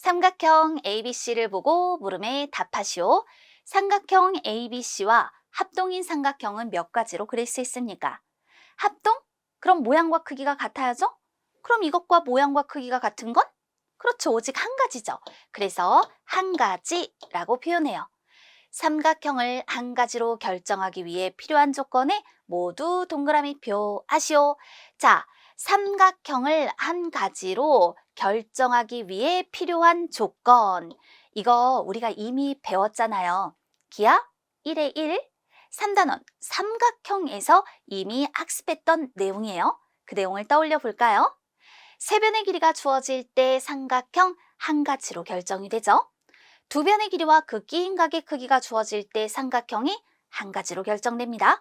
삼각형 ABC를 보고 물음에 답하시오. 삼각형 ABC와 합동인 삼각형은 몇 가지로 그릴 수 있습니까? 합동? 그럼 모양과 크기가 같아야죠? 그럼 이것과 모양과 크기가 같은 건? 그렇죠. 오직 한 가지죠. 그래서 한 가지라고 표현해요. 삼각형을 한 가지로 결정하기 위해 필요한 조건에 모두 동그라미 표 하시오. 자, 삼각형을 한 가지로 결정하기 위해 필요한 조건. 이거 우리가 이미 배웠잖아요. 기하 1의 1, 3단원 삼각형에서 이미 학습했던 내용이에요. 그 내용을 떠올려 볼까요? 세 변의 길이가 주어질 때 삼각형 한 가지로 결정이 되죠. 두 변의 길이와 그 끼인 각의 크기가 주어질 때 삼각형이 한 가지로 결정됩니다.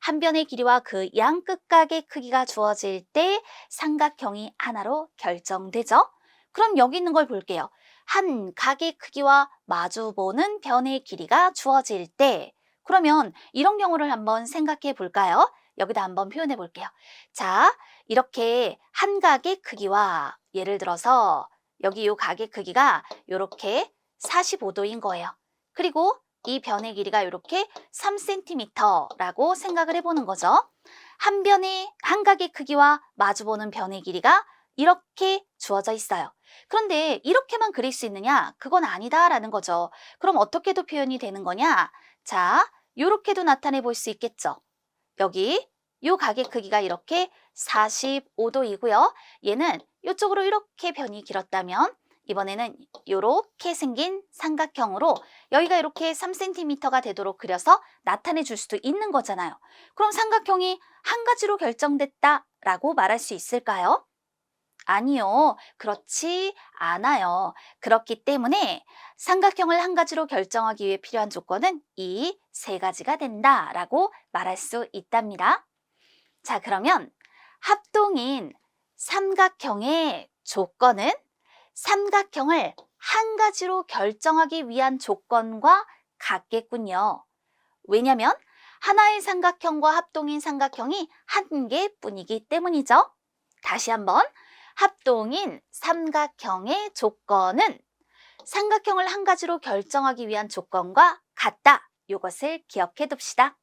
한 변의 길이와 그 양 끝각의 크기가 주어질 때 삼각형이 하나로 결정되죠. 그럼 여기 있는 걸 볼게요. 한 각의 크기와 마주보는 변의 길이가 주어질 때 그러면 이런 경우를 한번 생각해 볼까요? 여기다 한번 표현해 볼게요. 자, 이렇게 한 각의 크기와 예를 들어서 여기 이 각의 크기가 이렇게 45도인 거예요. 그리고 이 변의 길이가 이렇게 3cm라고 생각을 해보는 거죠. 한 변의 한 각의 크기와 마주보는 변의 길이가 이렇게 주어져 있어요. 그런데 이렇게만 그릴 수 있느냐? 그건 아니다라는 거죠. 그럼 어떻게도 표현이 되는 거냐? 자, 이렇게도 나타내 볼 수 있겠죠. 여기 요 각의 크기가 이렇게 45도이고요. 얘는 이쪽으로 이렇게 변이 길었다면 이번에는 이렇게 생긴 삼각형으로 여기가 이렇게 3cm가 되도록 그려서 나타내 줄 수도 있는 거잖아요. 그럼 삼각형이 한 가지로 결정됐다라고 말할 수 있을까요? 아니요. 그렇지 않아요. 그렇기 때문에 삼각형을 한 가지로 결정하기 위해 필요한 조건은 이 세 가지가 된다라고 말할 수 있답니다. 자, 그러면 합동인 삼각형의 조건은 삼각형을 한 가지로 결정하기 위한 조건과 같겠군요. 왜냐면 하나의 삼각형과 합동인 삼각형이 한 개뿐이기 때문이죠. 다시 한번 합동인 삼각형의 조건은 삼각형을 한 가지로 결정하기 위한 조건과 같다. 이것을 기억해 둡시다.